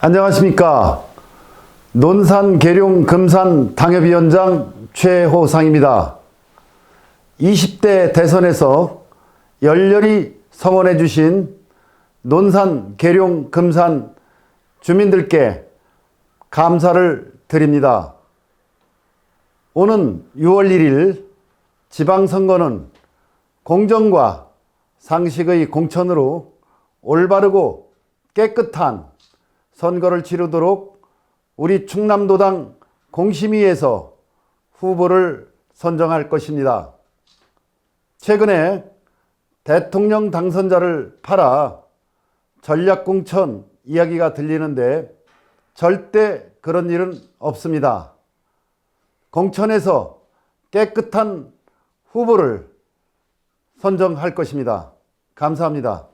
안녕하십니까. 논산 계룡 금산 당협위원장 최호상입니다. 20대 대선에서 열렬히 성원해 주신 논산 계룡 금산 주민들께 감사를 드립니다. 오는 6월 1일 지방선거는 공정과 상식의 공천으로 올바르고 깨끗한 선거를 치르도록 우리 충남도당 공심위에서 후보를 선정할 것입니다. 최근에 대통령 당선자를 팔아 전략공천 이야기가 들리는데 절대 그런 일은 없습니다. 공천에서 깨끗한 후보를 선정할 것입니다. 감사합니다.